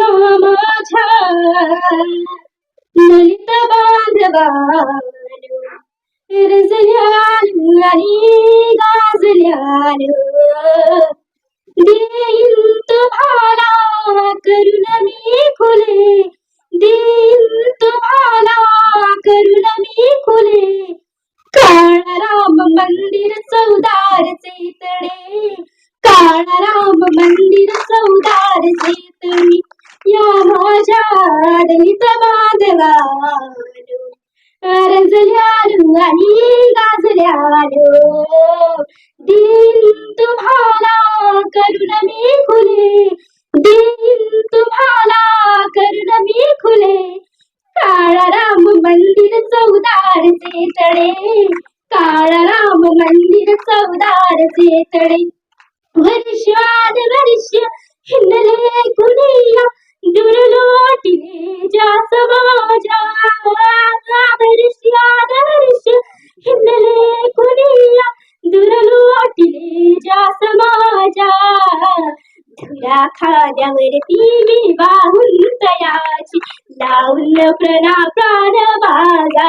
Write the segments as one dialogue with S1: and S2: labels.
S1: या माझ्या ललित बांधवानो रजल्यालो आणि गाजल्यालो देईन तुम्हाला करुण मी खुले देईन तुम्हाला करुण मी खुले काळा राम मंदिर चौदारचे तळे काळा राम मंदिर चौदारचे तळे या माझ्या दलित बांधवानो रंजल्यालो आणि गाजल्यालो दिन तुम्हाला करुण मी खुले दिन तुम्हाला करुण मी खुले काळाराम मंदिर चौदारचे तडे काळाराम मंदिर चौदारचे तडे वर्षाद वर्ष खाद्यावरती मी वाहून तयाची लावून प्रणा प्राण बागा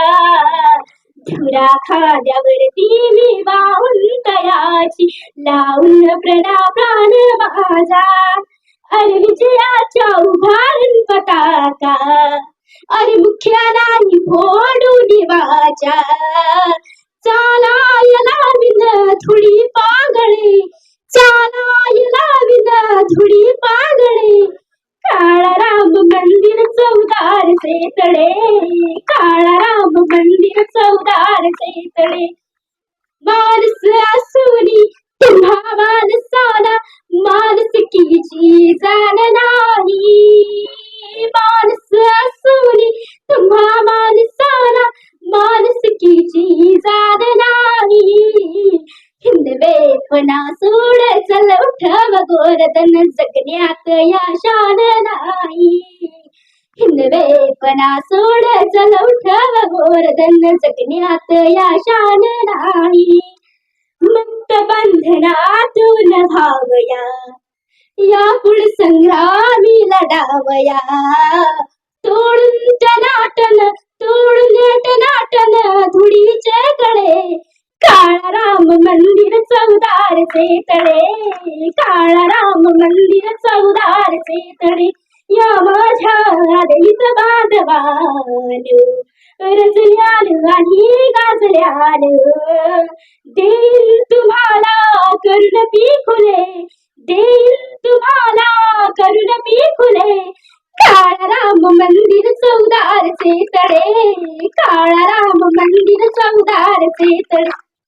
S1: धुरा खाद्यावरती मी वाहून तयाची लावून प्रणा प्राण माझा अरे विजयाच्या उभारून पताका अरे मुख्याला निभो फोडून वाचा चालायला विन थोडी पागळे. चालायला विन थोडी पागळे. काळा राम मंदिर चौदारचे तळे काळा राम मंदिर चौदारचे तळे मानस असुनी तुम्हा मानसाला माणसाला माणुसकीची जाण नाही. मानस असुनी तुम्हा हिंदवेपणा सोड चल उठव गोरदन जगण्यात या शान नाही. हिंदवेपणा सोड चल उठव गोरदन जगण्यात या शान नाही. मुक्त बंधनातून भावया या पुढ संग्रामी लढावया. तोडून मंदिर चौदारचे तळे काळा राम मंदिर चौदारचे तळे या माझ्या दलित बांधवान रजल्यालो आणि गाजल्यालो. देईल तुम्हाला करुण पी खुले देईल तुम्हाला करुण पी खुले काळा राम मंदिर चौदारचे तळे काळा राम मंदिर चौदारचे तळे